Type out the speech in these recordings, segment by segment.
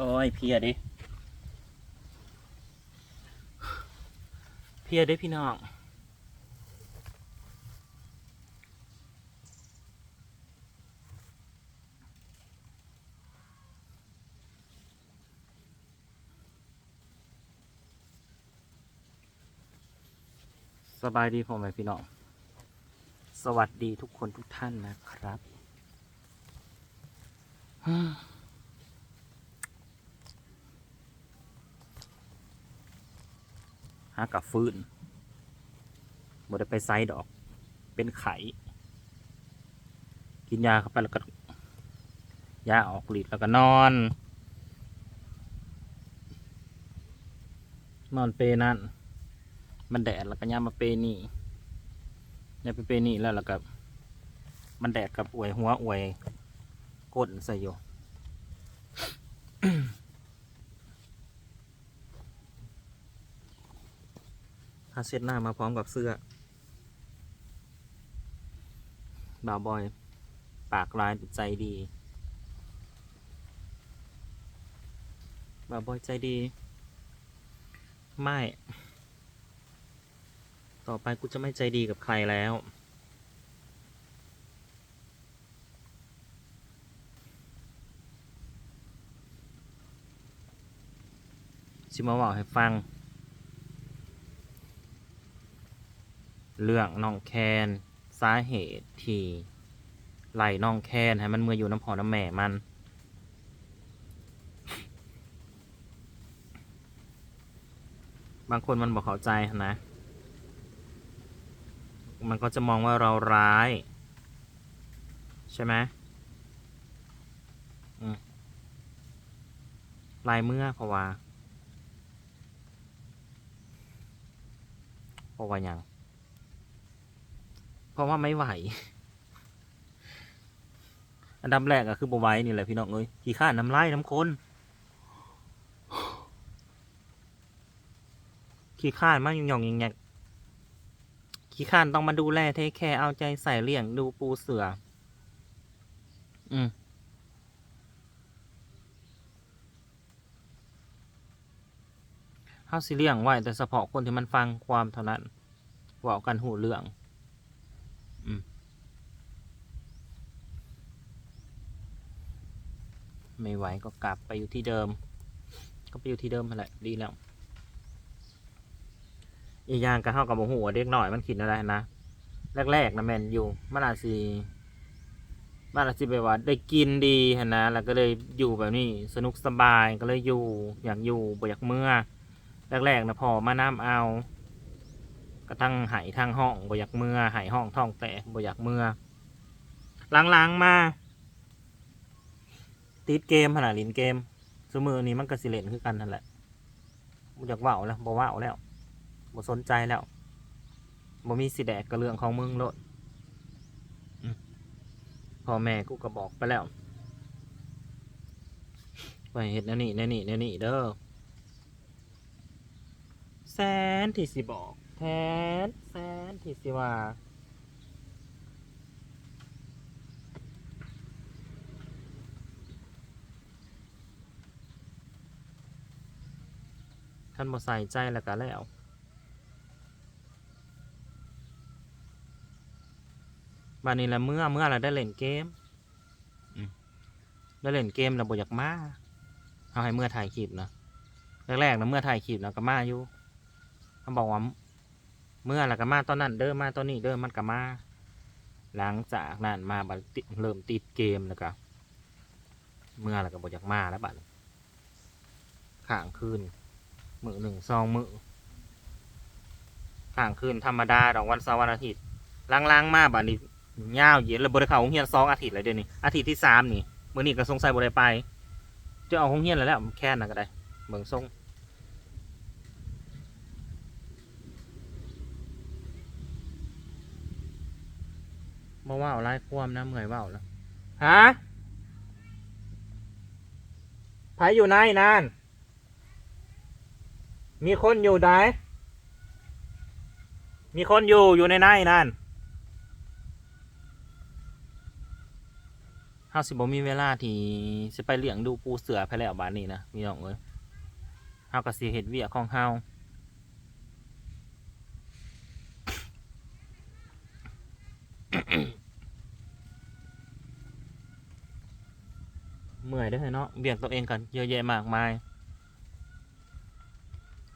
โอ้ยเพียดิเพียด้พี่น้องสบายดีพ่อแม่พี่น้อง สวัสดีทุกคนทุกท่านนะครับ หากับฟืนบ่ได้ไปไซดอก เป็นไข่กินยาเข้าไปแล้วก็ยาออกฤทธิ์แล้วก็นอน นอนเปนั่นมันแดดแล้วก็ยามาเปนี่ยาไปเปนี่แล้วแล้วก็มันแดดกับอวยหัวอวยก้นใส่อยู่ ถ้าเช็ดหน้ามาพร้อมกับเสื้อบ่าวบอย ปากลายใจดีบ่าวบอยใจดี ไม่ ต่อไปกูจะไม่ใจดีกับใครแล้วชิมาบอกให้ฟัง เรื่องน้องแคนสาเหตุที่ไหลน้องแคนให้มันเมื่ออยู่น้ำพอน้ำแม่มัน บางคนมันบอกเข้าใจนะ มันก็จะมองว่าเราร้าย ใช่ไหมลายเมื่อเพราะว่าเพราะว่าหยัง ราะว่าไม่ไหว อันดับแรกก็คือบไหว้นี่แหละพี่น้องเอ้ยขี้ข้าน้ำลายน้ำคนขี้ข้านมากยองๆอย่งเงี้ยขี้ข้านต้องมาดูแลเทคแคร์เอาใจใส่เลี้ยงดูปูเสือ อืมเฮาสิเลี้ยงไว้แต่เฉพาะคนที่มันฟังความเท่านั้นเว่ากันหูเรื่อง อืม ไม่ไหวก็กลับไปอยู่ที่เดิม ก็ไปอยู่ที่เดิมแหละดีแล้ว อีกอย่างก็เข้ากับโมโหเด็กหน่อยมันคิดอะไรนะแรกๆนะแมนอยู่มันอาจสิมันอาจสิแบบว่าได้กินดีหั้นนะแล้วก็เลยอยู่แบบนี้สนุกสบายก็เลยอยู่อยากอยู่บ่อยากเมื่อแรกๆนะพอมาน้ำเอาก็ทั้งหายทั้งห้องบ่อยากเมื่อหายห้องท้องแตกบ่อยากเมื่อหลังๆมา ติดเกมขนาดลินเกมสมือนี้มันก็สิเลนคือกันนั่นแหละบ่อยากเว่าวแล้วบ่เว่าวแล้วบ่สนใจแล้วบ่มีสิแดกกับเรื่องของมึงโลดพ่อแม่กูก็บอกไปแล้วไปเฮ็ดแนวนี่แนวนี่แนวนี่เด้อแสนที่สิบอกแทนแสนที่สิว่า ท่านบ่ใส่ใจแล้วก็แล้วบานนี้ละเมื่อเมื่อเราได้เล่นเกมอืมได้เล่นเกมเราบ่อยากมาเอาให้เมื่อถ่ายคลิปนะแรกๆนะเมื่อถ่ายคลิปนะก็มาอยู่เขาบอกว่าเมื่อแล้วก็มาตอนนั้นเดิมมาตอนนี้เดิมมันก็มาหลังจากนั้นมาบัดติเริ่มติดเกมแล้วก็เมื่อแล้วก็บ่อยากมาแล้วบัดข้างคืน มือหนึ่งสองมือข้างคืนธรรมดาดอกวันเสาร์วันอาทิตย์ล้างๆมาบัดนี้ยาวเยียดแล้วบริเขาโรงเรียนสองอาทิตย์เลยเดี๋ยวนี้อาทิตย์ที่สามนี่มื้อนี้ก็สงสัยบริไปจะเอาโรงเรียนแล้วแหละแค่นั้นก็ได้เบิ่งทรงมาว่าวไล่ความนะเมื่อยว่าวแล้วฮะไผอยู่ไหนนาน มีคนอยู่ไหนมีคนอยู่อยู่ในในนั่นฮาสิบ่มีเวลาที่สิไปเลี้ยงดูปูเสือไปแล้วบานนี้นะพี่น้องเอ้ยเฮาก็สิเฮ็ดเวียกของเฮาเมื่อยด้วยเนาะเบียงตัวเองกันเยอะแยะมากมาย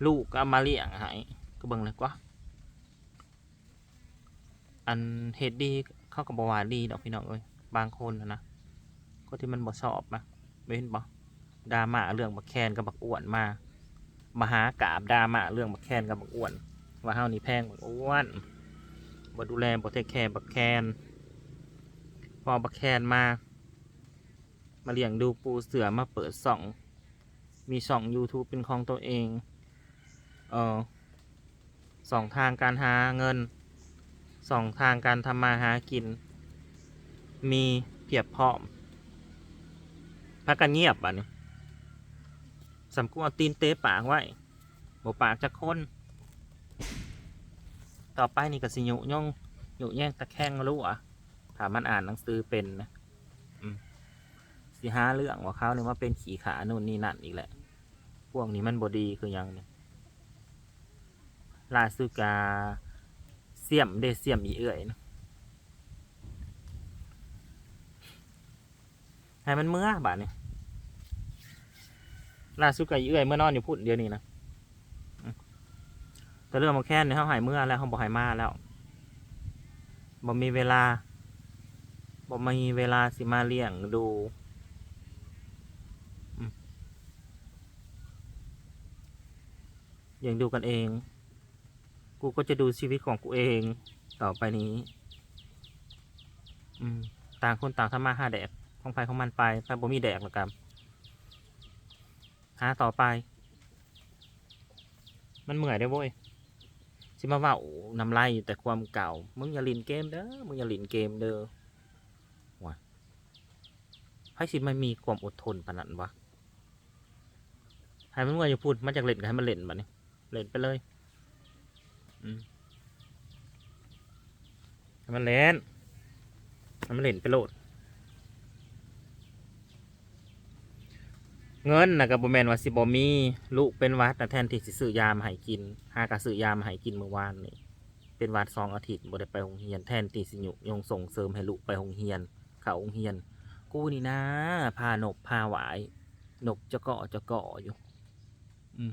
ลูกก็มาเลี้ยงให้ก็เบิ่งเลยกว่า อันเฮ็ดดีเขาก็บอกว่าดีดอกพี่น้องเอ้ยบางคนนะนะคนที่มันบ่ชอบนะไม่เห็นบ่ดราม่าเรื่องบักแคนกับบักอ้วนมามหากาบดราม่าเรื่องบักแคนกับบักอ้วน ว่าเฮานี่แพงบักอ้วนบ่ดูแลบ่เทคแคร์บักแคนพอบักแคนมา มาเลี้ยงดูปูเสือมาเปิดส่อง มีช่อง YouTube เป็นของตัวเอง เออสองทางการหาเงินสองทางการทำมาหากิน มีเพียบพร้อมพักกันเงียบอะนี่สำกูเอาตีนเตะปากไว้บปากจะคนต่อไปนี่ก็สิยุย่องยุแย่งตะแคงรู้อะถามมันอ่านหนังสือเป็นนะสิหาเรื่องว่าเขาเนี่ยว่าเป็นขี่ขาโน่นนี่นั่นอีกแหละ พวกนี้มันบดีคือยังเนี่ย ลาสุกาเสียมเดเสียมอีเอื่อยนะให้มันเมื่อบาดนี่ล่าสุดกับอีเอื่อยเมื่อนอนอยู่พุ่นเดียวนี้นะแต่เรื่องมาแค่นี้เขาหายเมื่อแล้วเขาบอกหายมาแล้วบ่มีเวลาบ่มีเวลาสิมาเลี้ยงดูอืมเลี้ยงดูกันเอง กูก็จะดูชีวิตของกูเองต่อไปนี้ อืม ต่างคนต่างทำมาหาแดกของใครของมันไปถ้าบ่มีแดกหรอกครับหาต่อไป มันเหมื่อยได้อเว้ยสิมาว่าโอ้น้ำลายอยู่แต่ความเก่า มึงอย่าลินเกมเด้อ มึงอย่าลินเกมเด้อวะไพ่สิมันมีความอดทนปานนั้นวะให้มันเมื่อยอย่าพูดมาจากเล่นก็ให้มันเล่นบัดนี้เล่นไปเลย มให้มันเล่นให้มันเล่นไปโหลด เงินนะกับบแมนว่าสิบมีลูกเป็นวัดแต่แทนที่สิซื้อยามาให้กินหากะซื้อยามาให้กินเมื่อวานนี่เป็นวัดสองอาทิตย์บ่ได้ไปโรงเรียนแทนที่สิยุยงส่งเสริมให้ลูกไปโรงเรียน เข้าโรงเรียน กูนี่นะพาหนกพาหวายนกจะเกาะจะเกาะอยู่ อืม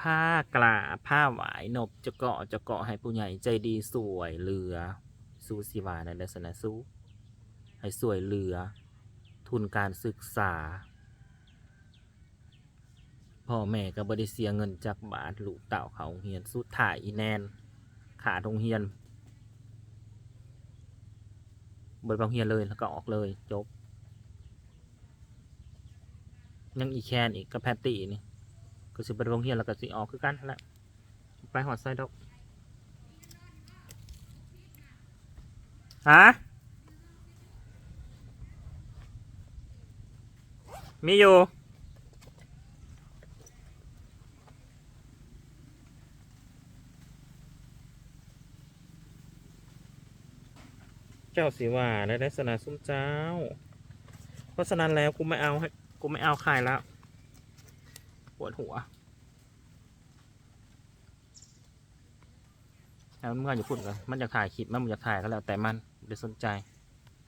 ผ้ากลาผ้าหวายนบจะเกาะจะเกาะให้ผู้ใหญ่ใจดีสวยเรือ สู้สิวาในลักษณะสู้ให้สวยเรือ ทุนการศึกษา พ่อแม่ก็บริเสียเงินจากบาทลูกเต่าเขาเฮียนสุดถ่ายอีแนน ขาดโรงเฮียนบริบโรงเฮียนเลยแล้วก็ออกเลยจบ ยังอีแคนอีกกับแพตตี้นี่ ก็สิบริบโรงเฮียนแล้วก็สิออกคือกันนั่นแหละไปหอดไซดอกฮะมีอยู่เจ้าสิว่าในลักษณะซุ้มเจ้า เพราะฉะนั้นแล้วกูไม่เอาให้กูไม่เอาใครแล้ว ปวดหัวแล้วมันเมื่ออยู่พูดกันมันอยากถ่ายคลิปมันอยากถ่ายก็แล้วแต่มันไม่สนใจ